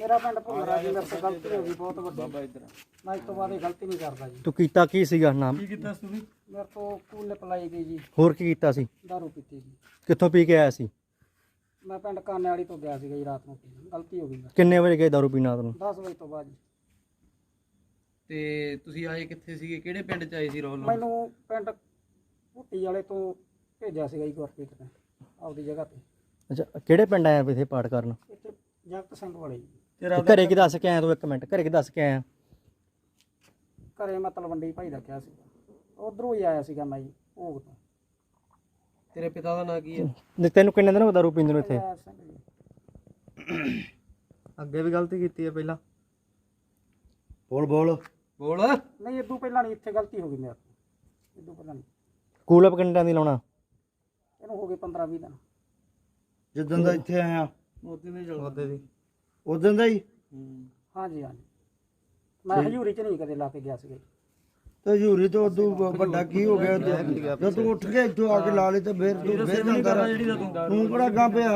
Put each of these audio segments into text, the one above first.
ਮੇਰਾ ਪਿੰਡ ਭੁੱਲਰਾ ਜੀ ਮੇਰੇ ਤੋਂ ਗਲਤੀ ਹੋ ਗਈ ਬਹੁਤ ਵੱਡੀ। ਮੈਂ ਇਸ ਤੋਂ ਬਾਅਦ ਇਹ ਗਲਤੀ ਨਹੀਂ ਕਰਦਾ ਜੀ। ਤੂੰ ਕੀਤਾ ਕੀ ਸੀਗਾ ਨਾਮ? ਮੇਰੇ ਤੋਂ ਕੂਲੇ ਪਲਾਈ ਗਈ ਜੀ ਹੋਰ ਕੀ ਕੀਤਾ ਸੀ? ਦਾਰੂ ਪੀਤੀ ਜੀ। ਕਿੱਥੋਂ ਪੀ ਕੇ ਆਇਆ ਸੀ? ਮੈਂ ਪਿੰਡ ਕਾਨੇ ਵਾਲੀ ਤੋਂ ਗਿਆ ਸੀਗਾ ਜੀ ਰਾਤ ਨੂੰ। ਗਲਤੀ ਹੋ ਗਈ ਮੇਰੇ। ਕਿੰਨੇ ਵਜੇ ਗਏ ਦਾਰੂ ਪੀਣਾ ਤੈਨੂੰ 10 ਵਜੇ ਤੋਂ ਬਾਅਦ ਜੀ। ਤੇ ਤੁਸੀਂ ਆਏ ਕਿੱਥੇ ਸੀਗੇ? ਕਿਹੜੇ ਪਿੰਡ ਚ ਆਏ ਸੀ ਰੋਲ? ਮੈਨੂੰ ਪਿੰਡ ਭੁੱਟੀ ਵਾਲੇ ਤੋਂ ਭੇਜਿਆ ਸੀਗਾ ਜੀ ਗੁਰਪ੍ਰੀਤ ਨੇ ਆਪਦੀ ਜਗ੍ਹਾ ਤੇ। ਅੱਛਾ ਕਿਹੜੇ ਪਿੰਡ ਆਇਆ ਇੱਥੇ ਪਾਠ ਕਰਨ? ਇੱਥੇ ਜਗਤ ਸਿੰਘ ਵਾਲੇ ਜੀ। ਤੇ ਘਰੇ ਕੀ ਦੱਸ ਕੇ ਆਇਆ ਤੂੰ ਇੱਕ ਮਿੰਟ ਘਰੇ ਕੀ ਦੱਸ ਕੇ ਆਇਆ? ਘਰੇ ਮੈਂ ਤਲਵੰਡੀ ਭਾਈ ਰੱਖਿਆ ਸੀ। ਉਧਰੋਂ ਹੀ ਆਇਆ ਸੀਗਾ ਮੈਂ ਜੀ ਭੋਗ ਤੋਂ। ਤੇਰੇ ਪਿਤਾ ਦਾ ਨਾਂ ਕੀ ਹੈ ਤੇ ਤੈਨੂੰ ਕਿੰਨੇ ਦਿਨ ਹੋ ਗਏ ਦਾਰੂ ਪੀਂਦੇ ਨੂੰ ਇੱਥੇ? ਜੈ ਸਿੰਘ ਜੀ। ਅੱਗੇ ਵੀ ਗਲਤੀ ਕੀਤੀ ਹੈ ਪਹਿਲਾਂ। ਬੋਲ ਬੋਲ। ਬੋਲ। ਨਹੀਂ ਇਦੋਂ ਪਹਿਲਾਂ ਨਹੀਂ ਇੱਥੇ ਗਲਤੀ ਹੋ ਗਈ ਮੇਰੇ ਤੋਂ। ਇਦੋਂ ਪਹਿਲਾਂ ਨਹੀਂ। ਕੂਲ ਅਪ ਕਿੰਨੇ ਦੀ ਲਾਉਣਾ? ਇਹਨੂੰ ਹੋ ਗਏ 15 20 ਦਿਨ। ਜਿੱਦਾਂ ਦਾ ਇੱਥੇ ਆਇਆ। ਮੋਦੀ ਨੇ ਜਲਦੇ ਦੀ। ਉਦੋਂ ਦਾ ਹੀ? ਹਾਂਜੀ ਹਾਂਜੀ। ਮੈਂ ਹਜੂਰੀ ਚ ਨਹੀਂ ਕਦੇ ਲਾ ਕੇ ਗਿਆ ਸੀਗਾ ਜੀ। ਤੇ ਹਜ਼ੂਰੀ ਤੋਂ ਉਦੋਂ ਵੱਡਾ ਕੀ ਹੋ ਗਿਆ? ਜਦ ਤੂੰ ਉੱਠ ਕੇ ਇੱਥੋਂ ਆ ਕੇ ਲਾ ਲਈ ਤੇ ਫੇਰ ਤੂੰ ਫੇਰ ਜਾਂਦਾ ਰਿਹਾ। ਤੂੰ ਕਿਹੜਾ ਗਾਂ ਪਿਆ?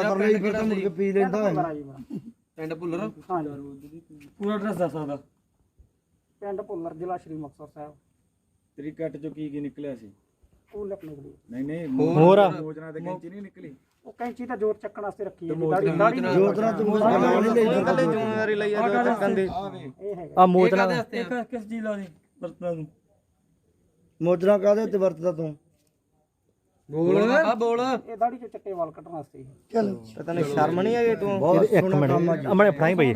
ਅਦਰ ਲਈ ਫਿਰ ਤਾਂ ਮੁੜ ਕੇ ਪੀ ਲੈਂਦਾ ਹੈ। ਭੁੱਲਰਾ ਜੀ ਮੇਰਾ। ਪਿੰਡ ਭੁੱਲਰ? ਹਾਂਜੀ। ਪੂਰਾ ਐਡਰੈਸ ਦੱਸ ਸਕਦਾ ਪਿੰਡ ਭੁੱਲਰ ਜ਼ਿਲ੍ਹਾ ਸ਼੍ਰੀ ਮੁਕਤਸਰ ਸਾਹਿਬ। ਤੇਰੀ ਕੱਟ ਚੋਂ ਕੀ ਕੀ ਨਿਕਲਿਆ ਸੀ? ਕੂਲ ਆਪਣੇ ਕੋਲ। ਨਹੀਂ ਨਹੀਂ ਹੋਰ ਮੋਜਨਾ ਤੇ ਕੈਂਚੀ ਨਹੀਂ ਨਿਕਲੀ। ਉਹ ਕੈਂਚੀ ਤਾਂ ਜੋਰ ਚੱਕਣ ਵਾਸਤੇ ਰੱਖੀ ਹੈ ਜੀ, ਦਾੜੀ ਦਾੜੀ ਨਹੀਂ ਜੋਤਰਾ ਤੂੰ ਕੁਝ ਬਣਾ ਨਹੀਂ ਲਈ ਜ਼ਿੰਮੇਵਾਰੀ ਲਈ ਆ ਜੋ ਚੱਕਣ। ਦੀ ਇਹ ਹੈਗਾ। ਆ ਮੋਤਨਾ ਕਿਸ ਚੀਜ਼ ਲਾ ਦੀ? ਵਰਤਦਾ ਤੂੰ। ਮੋਜਰਾ ਕਾਦੇ ਤੇ ਵਰਤਦਾ ਤੂੰ? ਬੋਲ। ਆ ਬੋਲ। ਇਹ ਦਾੜੀ ਚੋਂ ਚੱਟੇ ਵਾਲ ਕੱਢਣ ਵਾਸਤੇ। ਚੱਲ। ਤੈਨੂੰ ਸ਼ਰਮ ਨਹੀਂ ਆਈ ਤੂੰ? ਇੱਕ ਮਿੰਟ। ਅਮਨੇ ਫੜਾਈ ਬਈ।